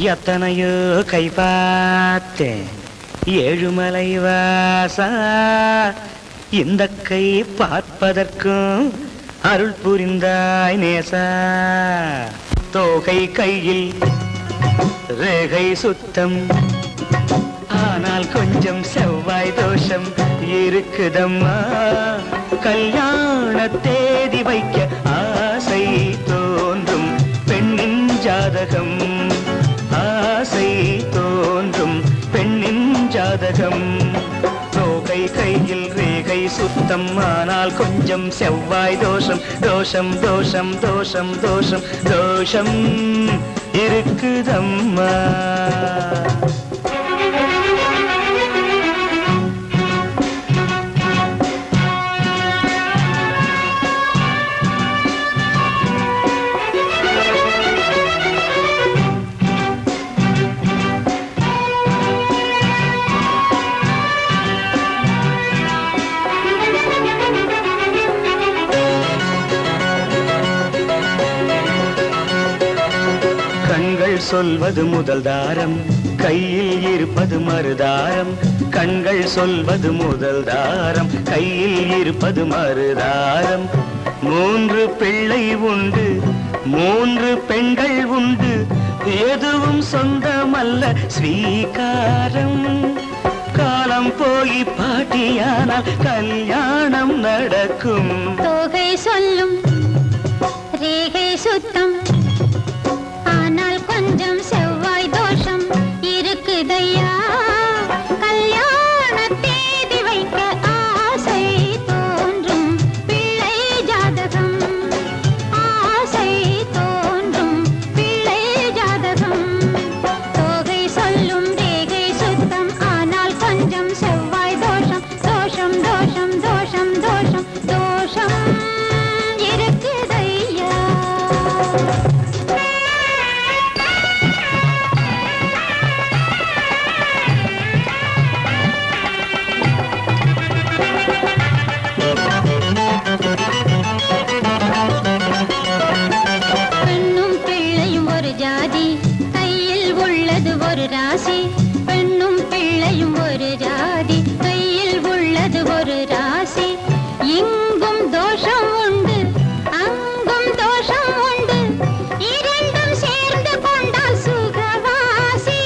எத்தனையோ கை பார்த்தேன் ஏழுமலை வாசா இந்த கை பார்ப்பதற்கும் அருள் புரிந்தாய் நேசா. தோகை கையில் ரேகை சுத்தம் ஆனால் கொஞ்சம் செவ்வாய் தோஷம் இருக்குதம்மா. கல்யாண தேதி வைக்க ஜாதகம். தோகை கையில் ரேகை சுத்தம் ஆனால் கொஞ்சம் செவ்வாய் தோஷம். தோஷம் தோஷம் தோஷம் தோஷம் தோஷம் இருக்குதம்மா. கண்கள் சொல்வது முதல் தாரம் கையில் இருப்பது மறுதாரம் கண்கள் சொல்வது முதல் தாரம் கையில் இருப்பது மறுதாரம். மூன்று பிள்ளை உண்டு மூன்று பெண்கள் உண்டு எதுவும் சொந்தமல்ல ஸ்வீகாரம். காலம் போய் பாட்டியானால் கல்யாணம் நடக்கும். தொகை சொல்ல ஒரு ராசி பெண்ணும் பிள்ளையும் ஒரு ஜாதி கையில் உள்ளது ஒரு ராசி. இங்கும் தோஷம் உண்டு அங்கும் தோஷம் உண்டு. இரண்டும் சேர்ந்து கொண்டால் சுகவாசி.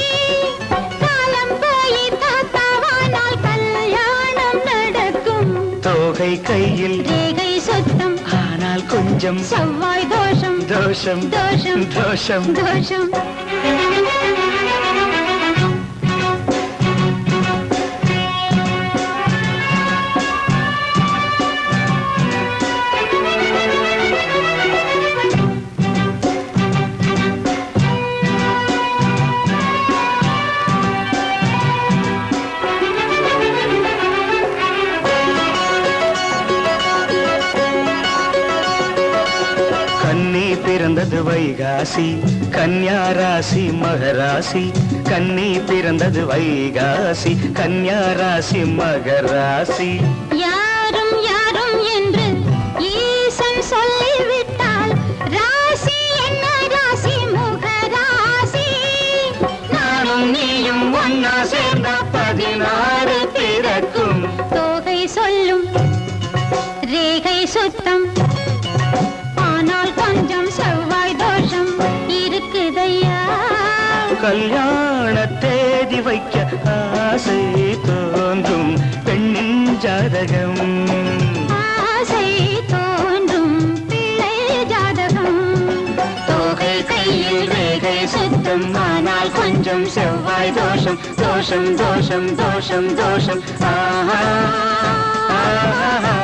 காலம் போய் தாத்தாவானால் கல்யாணம் நடக்கும். தோகை கையில் ரேகை சுத்தம் ஆனால் கொஞ்சம் செவ்வாய் தோஷம் தோஷம் தோஷம் தோஷம். தோஷம். பிறந்தது வைகாசி கன்யா ராசி மகராசி கன்னி பிறந்தது வைகாசி கன்யா ராசி மகராசி. யாரும் யாரும் என்று ஈசன் சொல்லிவிட்டால் ராசி என்ன ராசி முகராசி? நானும் நீயும் ஒன்னா சேர்ந்தா பதினாறு பிறக்கும். தோகை சொல்லும் ரேகை சுத்தம் கல்யாண தேதி வைக்க ஆசை தோன்றும் பெண்ணின் ஜாதகம். ஆசை தோன்றும் பிள்ளை ஜாதகம். தோகை கையில் ரேகை சுத்தம் ஆனால் கொஞ்சம் செவ்வாய் தோஷம் தோஷம் தோஷம் தோஷம் தோஷம். ஆஹா ஆஹா